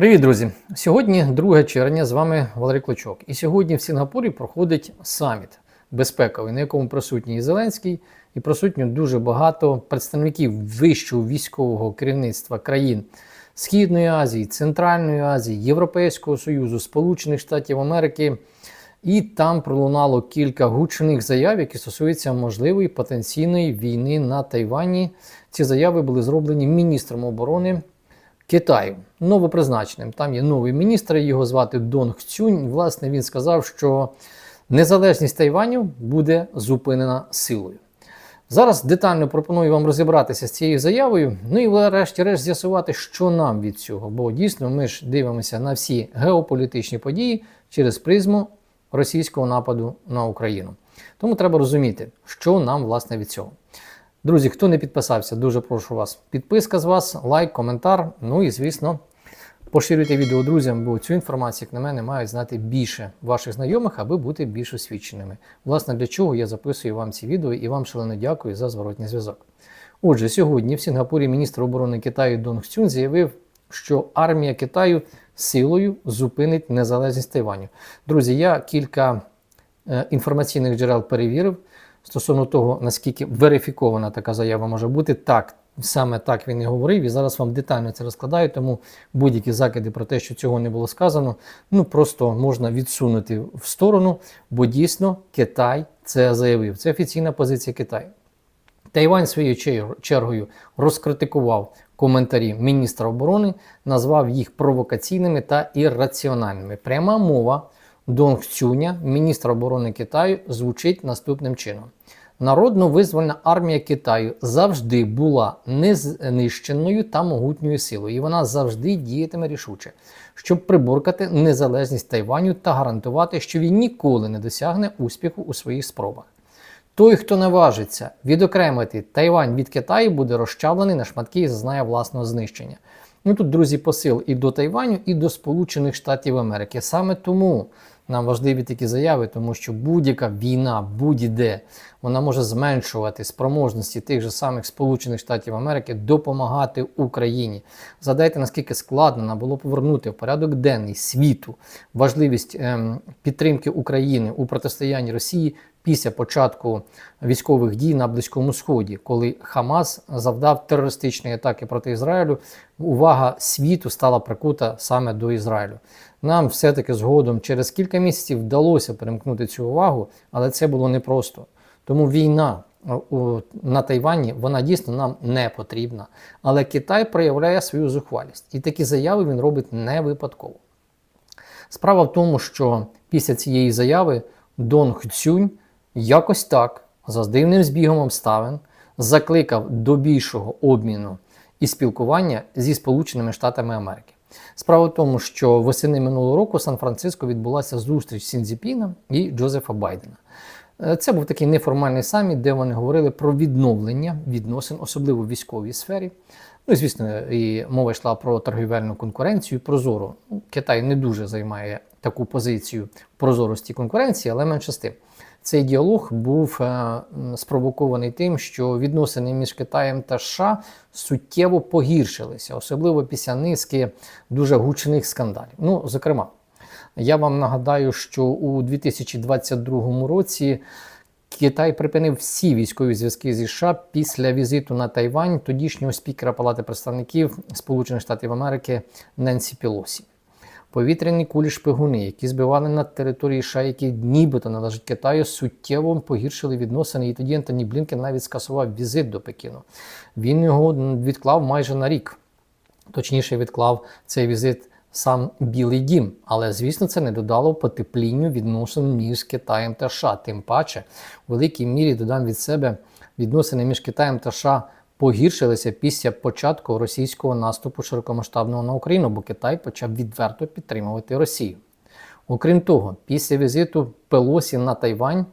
Привіт, друзі! Сьогодні 2 червня, з вами Валерій Клочок. І сьогодні в Сінгапурі проходить саміт безпековий, на якому присутній і Зеленський, і присутньо дуже багато представників вищого військового керівництва країн Східної Азії, Центральної Азії, Європейського Союзу, Сполучених Штатів Америки. І там пролунало кілька гучних заяв, які стосуються можливої потенційної війни на Тайвані. Ці заяви були зроблені міністром оборони Китаю, новопризначеним. Там є новий міністр, його звати Донг Цюнь. Власне, він сказав, що незалежність Тайваню буде зупинена силою. Зараз детально пропоную вам розібратися з цією заявою. Ну і врешті-решт з'ясувати, що нам від цього. Бо дійсно ми ж дивимося на всі геополітичні події через призму російського нападу на Україну. Тому треба розуміти, що нам власне від цього. Друзі, хто не підписався, дуже прошу вас. Підписка з вас, лайк, коментар. Ну і звісно, поширюйте відео друзям, бо цю інформацію, як на мене, мають знати більше ваших знайомих, аби бути більш освіченими. Власне, для чого я записую вам ці відео і вам шалено дякую за зворотній зв'язок. Отже, сьогодні в Сінгапурі міністр оборони Китаю Донг Цюн заявив, що армія Китаю силою зупинить незалежність Тайваню. Друзі, я кілька е, інформаційних джерел перевірив стосовно того, наскільки верифікована така заява може бути. Так, саме так він і говорив, і зараз вам детально це розкладаю, тому будь-які закиди про те, що цього не було сказано, ну просто можна відсунути в сторону, бо дійсно Китай це заявив. Це офіційна позиція Китаю. Тайвань своєю чергою розкритикував коментарі міністра оборони, назвав їх провокаційними та ірраціональними. Пряма мова Донг Цюня, міністра оборони Китаю, звучить наступним чином: Народно-визвольна армія Китаю завжди була незнищеною та могутньою силою, і вона завжди діятиме рішуче, щоб приборкати незалежність Тайваню та гарантувати, що він ніколи не досягне успіху у своїх спробах. Той, хто наважиться відокремити Тайвань від Китаю, буде розчавлений на шматки і зазнає власного знищення. Ну тут, друзі, посил і до Тайваню, і до Сполучених Штатів Америки. Саме тому нам важливі такі заяви, тому що будь-яка війна, будь-де, вона може зменшувати спроможності тих же самих Сполучених Штатів Америки допомагати Україні. Задайте наскільки складно нам було повернути в порядок денний світу важливість ем, підтримки України у протистоянні Росії після початку військових дій на Близькому Сході, коли Хамас завдав терористичної атаки проти Ізраїлю, увага світу стала прикута саме до Ізраїлю. Нам все-таки згодом через кілька місяців вдалося перемкнути цю увагу, але це було непросто. Тому війна на Тайвані вона дійсно нам не потрібна. Але Китай проявляє свою зухвалість. І такі заяви він робить не випадково. Справа в тому, що після цієї заяви Донг Цюнь якось так, за дивним збігом обставин, закликав до більшого обміну і спілкування зі Сполученими Штатами Америки. Справа в тому, що восени минулого року в Сан-Франциско відбулася зустріч Сінзіпіна і Джозефа Байдена. Е, це був такий неформальний саміт, де вони говорили про відновлення відносин, особливо в військовій сфері. Ну і звісно, і мова йшла про торгівельну конкуренцію. Прозоро ну, Китай не дуже займає таку позицію прозорості конкуренції, але менше з тим. Цей діалог був е, спровокований тим, що відносини між Китаєм та США суттєво погіршилися, особливо після низки дуже гучних скандалів. Ну, зокрема, я вам нагадаю, що у 2022 році. Китай припинив всі військові зв'язки зі США після візиту на Тайвань тодішнього спікера Палати представників Сполучених Штатів Америки Ненсі Пілосі повітряні кулі шпигуни, які збивали на території США, які нібито належать Китаю, суттєво погіршили відносини. І тоді Антоні Блінкен навіть скасував візит до Пекіну. Він його відклав майже на рік. Точніше, відклав цей візит сам Білий Дім. Але, звісно, це не додало потеплінню відносин між Китаєм та США. Тим паче, у великій мірі додам від себе відносини між Китаєм та США погіршилися після початку російського наступу широкомасштабного на Україну, бо Китай почав відверто підтримувати Росію. Окрім того, після візиту Пелосі на Тайвань.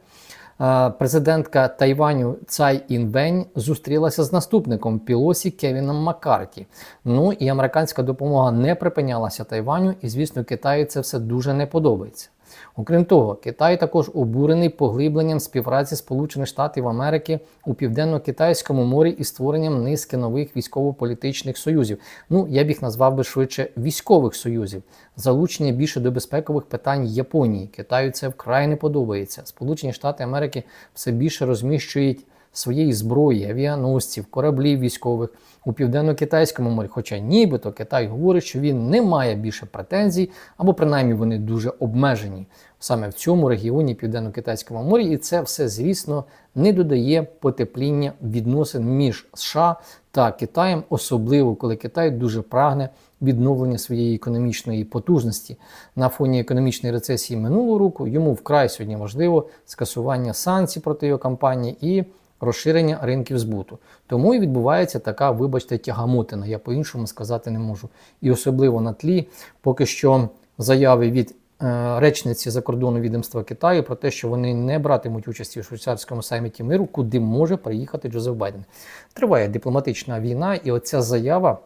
Е, президентка Тайваню Цай Інвень зустрілася з наступником Пілосі Кевіном Маккарті. Ну і американська допомога не припинялася Тайваню, і звісно, Китаю це все дуже не подобається. Окрім того, Китай також обурений поглибленням співпраці Сполучених Штатів Америки у південно-китайському морі і створенням низки нових військово-політичних союзів. Ну я б їх назвав би швидше військових союзів, залучення більше до безпекових питань Японії. Китаю це вкрай не подобається. Сполучені Штати Америки все більше розміщують своєї зброї, авіаносців, кораблів військових у південно-китайському морі. Хоча нібито Китай говорить, що він не має більше претензій, або принаймні вони дуже обмежені саме в цьому регіоні Південно-Китайському морі, і це все, звісно, не додає потепління відносин між США та Китаєм, особливо коли Китай дуже прагне відновлення своєї економічної потужності на фоні економічної рецесії минулого року. Йому вкрай сьогодні важливо скасування санкцій проти його компанії і розширення ринків збуту. Тому і відбувається така, вибачте, тягамотина. Я по-іншому сказати не можу. І особливо на тлі поки що заяви від е, речниці закордонного відомства Китаю про те, що вони не братимуть участі у швейцарському саміті миру, куди може приїхати Джозеф Байден. Триває дипломатична війна, і оця заява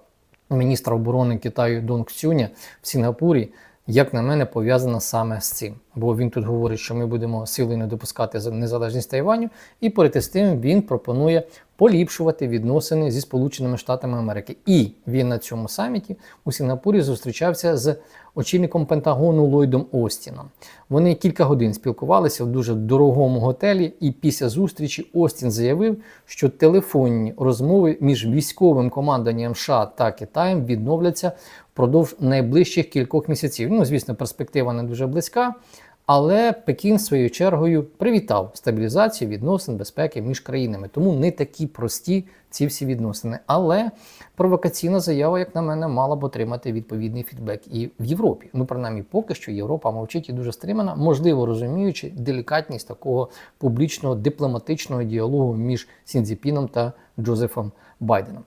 міністра оборони Китаю Донг Цюня в Сінгапурі. Як на мене, пов'язана саме з цим. Бо він тут говорить, що ми будемо силою не допускати за- незалежність Тайваню, і перед тим він пропонує поліпшувати відносини зі Сполученими Штатами Америки. І він на цьому саміті у Сінгапурі зустрічався з очільником Пентагону Ллойдом Остіном. Вони кілька годин спілкувалися в дуже дорогому готелі, і після зустрічі Остін заявив, що телефонні розмови між військовим командуванням США та Китаєм відновляться впродовж найближчих кількох місяців. Ну, звісно, перспектива не дуже близька. Але Пекін своєю чергою привітав стабілізацію відносин безпеки між країнами. Тому не такі прості ці всі відносини. Але провокаційна заява, як на мене, мала б отримати відповідний фідбек і в Європі. Ну, принаймні, поки що Європа мовчить і дуже стримана, можливо, розуміючи делікатність такого публічного дипломатичного діалогу між Сінзіпіном та Джозефом Байденом.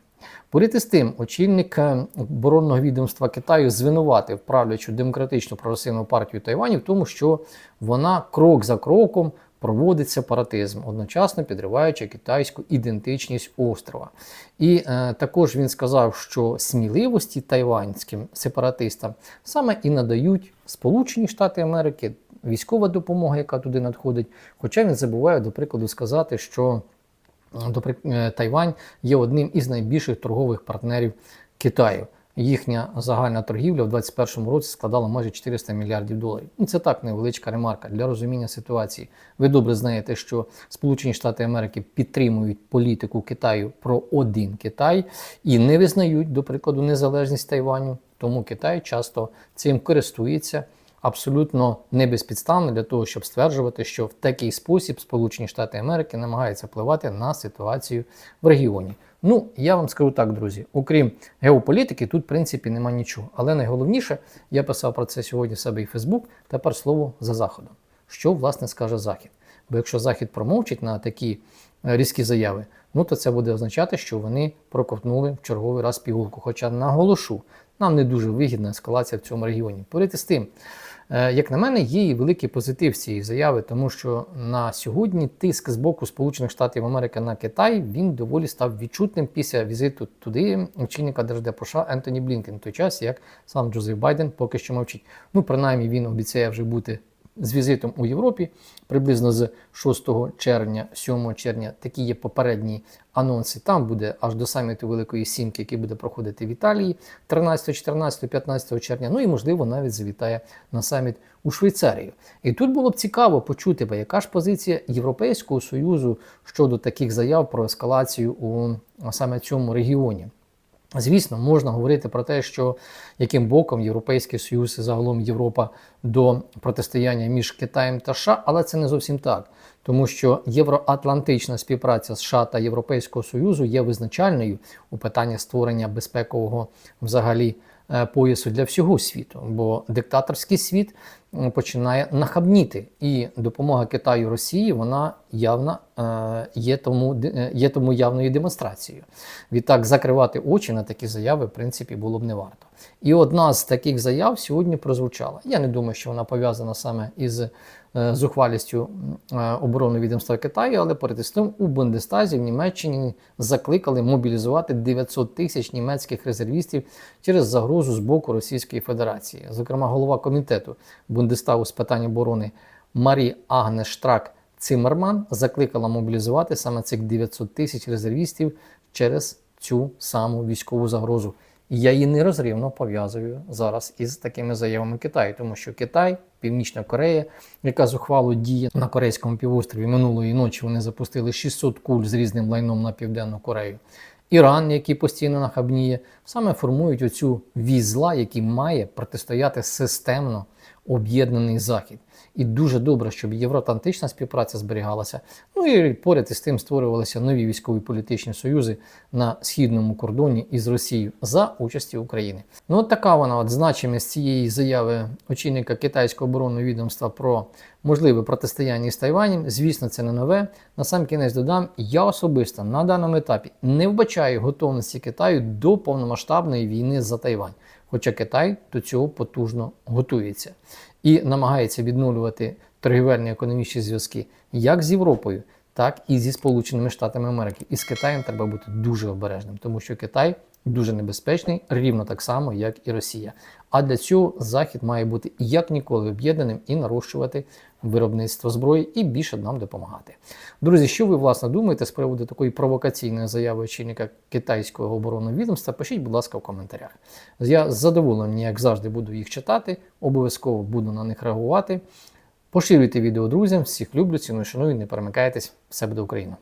Поряд із тим, очільник оборонного відомства Китаю звинуватив правлячу демократичну прогресивну партію Тайваню в тому, що вона крок за кроком проводить сепаратизм, одночасно підриваючи китайську ідентичність острова. І е, також він сказав, що сміливості тайванським сепаратистам саме і надають Сполучені Штати Америки, військова допомога, яка туди надходить. Хоча він забуває, до прикладу, сказати, що Тайвань є одним із найбільших торгових партнерів Китаю. Їхня загальна торгівля в 2021 році складала майже 400 мільярдів доларів. Ну це так невеличка ремарка для розуміння ситуації. Ви добре знаєте, що Сполучені Штати Америки підтримують політику Китаю про один Китай і не визнають, до прикладу, незалежність Тайваню. Тому Китай часто цим користується абсолютно не безпідставно для того, щоб стверджувати, що в такий спосіб Сполучені Штати Америки намагаються впливати на ситуацію в регіоні. Ну, я вам скажу так, друзі, окрім геополітики, тут в принципі нема нічого. Але найголовніше, я писав про це сьогодні в себе і Фейсбук, тепер слово за Заходом. Що власне скаже Захід? Бо якщо Захід промовчить на такі е, різкі заяви, ну то це буде означати, що вони проковтнули в черговий раз пігулку. Хоча наголошу, нам не дуже вигідна ескалація в цьому регіоні. Поряд із тим, Як на мене, є великий позитив цієї заяви, тому що на сьогодні тиск з боку Сполучених Штатів Америки на Китай він доволі став відчутним після візиту туди очільника Держдепу США Ентоні Блінкен, в той час як сам Джозеф Байден поки що мовчить. Ну, принаймні, він обіцяє вже бути з візитом у Європі приблизно з 6 червня, 7 червня. Такі є попередні анонси. Там буде аж до саміту Великої Сімки, який буде проходити в Італії 13, 14, 15 червня. Ну і можливо навіть завітає на саміт у Швейцарію. І тут було б цікаво почути, яка ж позиція Європейського союзу щодо таких заяв про ескалацію у саме цьому регіоні. Звісно, можна говорити про те, що яким боком Європейський Союз і загалом Європа до протистояння між Китаєм та США, але це не зовсім так, тому що євроатлантична співпраця США та Європейського Союзу є визначальною у питанні створення безпекового взагалі поясу для всього світу, бо диктаторський світ починає нахабніти, і допомога Китаю Росії вона явно е, є тому, е, є тому явною демонстрацією. Відтак, закривати очі на такі заяви, в принципі, було б не варто. І одна з таких заяв сьогодні прозвучала. Я не думаю, що вона пов'язана саме із е, зухвалістю м, е, оборонного відомства Китаю, але перед тим у Бундестазі в Німеччині закликали мобілізувати 900 тисяч німецьких резервістів через загрозу з боку Російської Федерації. Зокрема, голова комітету Бундестагу з питань оборони Марі Агнес Штрак Циммерман закликала мобілізувати саме цих 900 тисяч резервістів через цю саму військову загрозу. Я її нерозривно пов'язую зараз із такими заявами Китаю, тому що Китай, Північна Корея, яка зухвало діє на Корейському півострові минулої ночі, вони запустили 600 куль з різним лайном на Південну Корею. Іран, який постійно нахабніє, саме формують оцю вісь зла, який має протистояти системно об'єднаний захід. І дуже добре, щоб євроатлантична співпраця зберігалася. Ну і поряд із тим створювалися нові військові політичні союзи на східному кордоні із Росією за участі України. Ну от така вона от значимість цієї заяви очільника китайського оборонного відомства про можливе протистояння з Тайванем. Звісно, це не нове. На сам кінець додам, я особисто на даному етапі не вбачаю готовності Китаю до повномасштабної війни за Тайвань. Хоча Китай до цього потужно готується і намагається відновлювати торгівельні економічні зв'язки як з Європою, так і зі Сполученими Штатами Америки. І з Китаєм треба бути дуже обережним, тому що Китай дуже небезпечний, рівно так само, як і Росія. А для цього Захід має бути як ніколи об'єднаним і нарощувати виробництво зброї і більше нам допомагати. Друзі, що ви власне думаєте з приводу такої провокаційної заяви очільника китайського оборонного відомства? Пишіть, будь ласка, в коментарях. Я з як завжди, буду їх читати, обов'язково буду на них реагувати. Поширюйте відео друзям, всіх люблю, ціную, шаную, не перемикайтесь, все буде Україна!